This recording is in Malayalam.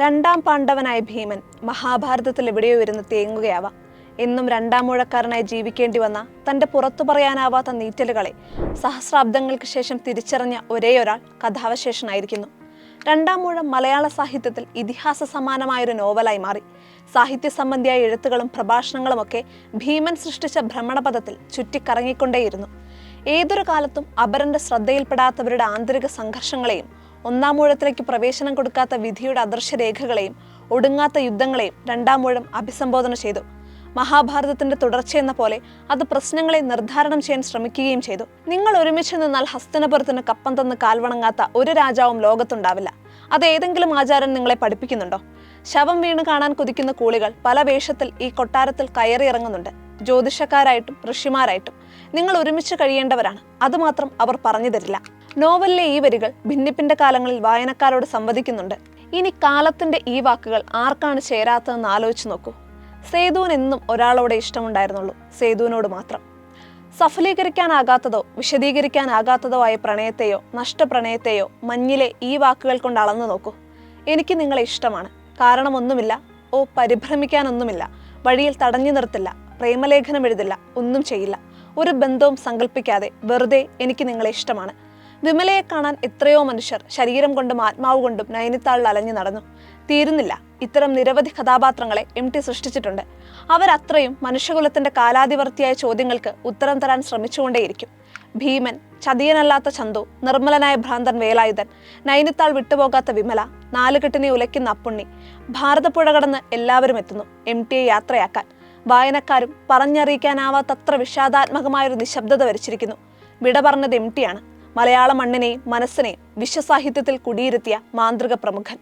രണ്ടാം പാണ്ഡവനായ ഭീമൻ മഹാഭാരതത്തിൽ എവിടെയോ ഇരുന്ന് തേങ്ങുകയാവാം. എന്നും രണ്ടാം മുഴക്കാരനായി ജീവിക്കേണ്ടി വന്ന തന്റെ പുറത്തു പറയാനാവാത്ത നീറ്റലുകളെ സഹസ്രാബ്ദങ്ങൾക്ക് ശേഷം തിരിച്ചറിഞ്ഞ ഒരേയൊരാൾ കഥാവശേഷനായിരിക്കുന്നു. രണ്ടാം മൂഴം മലയാള സാഹിത്യത്തിൽ ഇതിഹാസ സമാനമായൊരു നോവലായി മാറി. സാഹിത്യ സംബന്ധിയായ എഴുത്തുകളും പ്രഭാഷണങ്ങളുമൊക്കെ ഭീമൻ സൃഷ്ടിച്ച ഭ്രമണപഥത്തിൽ ചുറ്റിക്കറങ്ങിക്കൊണ്ടേയിരുന്നു. ഏതൊരു കാലത്തും അപരന്റെ ശ്രദ്ധയിൽപ്പെടാത്തവരുടെ ആന്തരിക സംഘർഷങ്ങളെയും ഒന്നാം മൂഴത്തിലേക്ക് പ്രവേശനം കൊടുക്കാത്ത വിധിയുടെ അദൃശ്യരേഖകളെയും ഒടുങ്ങാത്ത യുദ്ധങ്ങളെയും രണ്ടാം മൂഴം അഭിസംബോധന ചെയ്തു. മഹാഭാരതത്തിന്റെ തുടർച്ചയെന്ന പോലെ അത് പ്രശ്നങ്ങളെ നിർദ്ധാരണം ചെയ്യാൻ ശ്രമിക്കുകയും ചെയ്തു. നിങ്ങൾ ഒരുമിച്ച് നിന്നാൽ ഹസ്തനപുരത്തിന് കപ്പം തന്ന് കാൽവണങ്ങാത്ത ഒരു രാജാവും ലോകത്തുണ്ടാവില്ല. അത് ഏതെങ്കിലും ആചാരൻ നിങ്ങളെ പഠിപ്പിക്കുന്നുണ്ടോ? ശവം വീണ് കാണാൻ കുതിക്കുന്ന കൂളികൾ പല വേഷത്തിൽ ഈ കൊട്ടാരത്തിൽ കയറി ഇറങ്ങുന്നുണ്ട്. ജ്യോതിഷക്കാരായിട്ടും ഋഷിമാരായിട്ടും നിങ്ങൾ ഒരുമിച്ച് കഴിയേണ്ടവരാണ്. അതുമാത്രം അവർ പറഞ്ഞു തരില്ല. നോവലിലെ ഈ വരികൾ ഭിന്നിപ്പിന്റെ കാലങ്ങളിൽ വായനക്കാരോട് സംവദിക്കുന്നുണ്ട്. ഇനി കാലത്തിന്റെ ഈ വാക്കുകൾ ആർക്കാണ് ചേരാത്തതെന്ന് ആലോചിച്ചു നോക്കൂ. സേതുവിന് എന്നും ഒരാളോടെ ഇഷ്ടമുണ്ടായിരുന്നുള്ളൂ സേതുവിനോട് മാത്രം. സഫലീകരിക്കാനാകാത്തതോ വിശദീകരിക്കാനാകാത്തതോ ആയ പ്രണയത്തെയോ നഷ്ടപ്രണയത്തെയോ മഞ്ഞിലെ ഈ വാക്കുകൾ കൊണ്ട് അളന്നു നോക്കൂ. എനിക്ക് നിങ്ങളെ ഇഷ്ടമാണ്. കാരണമൊന്നുമില്ല. ഓ പരിഭ്രമിക്കാനൊന്നുമില്ല. വഴിയിൽ തടഞ്ഞു നിർത്തില്ല. പ്രേമലേഖനം എഴുതില്ല. ഒന്നും ചെയ്യില്ല. ഒരു ബന്ധവും സങ്കല്പിക്കാതെ വെറുതെ എനിക്ക് നിങ്ങളെ ഇഷ്ടമാണ്. വിമലയെ കാണാൻ എത്രയോ മനുഷ്യർ ശരീരം കൊണ്ടും ആത്മാവ് കൊണ്ടും നൈനിത്താളിൽ അലഞ്ഞു നടന്നു. തീരുന്നില്ല. ഇത്തരം നിരവധി കഥാപാത്രങ്ങളെ എം ടി സൃഷ്ടിച്ചിട്ടുണ്ട്. അവരത്രയും മനുഷ്യകുലത്തിന്റെ കാലാതിവർത്തിയായ ചോദ്യങ്ങൾക്ക് ഉത്തരം തരാൻ ശ്രമിച്ചുകൊണ്ടേയിരിക്കും. ഭീമൻ ചതിയനല്ലാത്ത ചന്തു നിർമ്മലനായ ഭ്രാന്തൻ വേലായുധൻ നൈനിത്താൾ വിട്ടുപോകാത്ത വിമല നാലുകെട്ടിനെ ഉലയ്ക്കുന്ന അപ്പുണ്ണി ഭാരതപ്പുഴ കടന്ന് എല്ലാവരും എത്തുന്നു എം ടിയെ യാത്രയാക്കാൻ. വായനക്കാരും പറഞ്ഞറിയിക്കാനാവാത്തത്ര വിഷാദാത്മകമായൊരു നിശബ്ദത വരിച്ചിരിക്കുന്നു. വിട പറഞ്ഞത് എം ടിയാണ് മലയാള മണ്ണിനെയും മനസ്സിനെയും വിശ്വസാഹിത്യത്തിൽ കുടിയിരുത്തിയ മാന്ത്രിക പ്രമുഖൻ.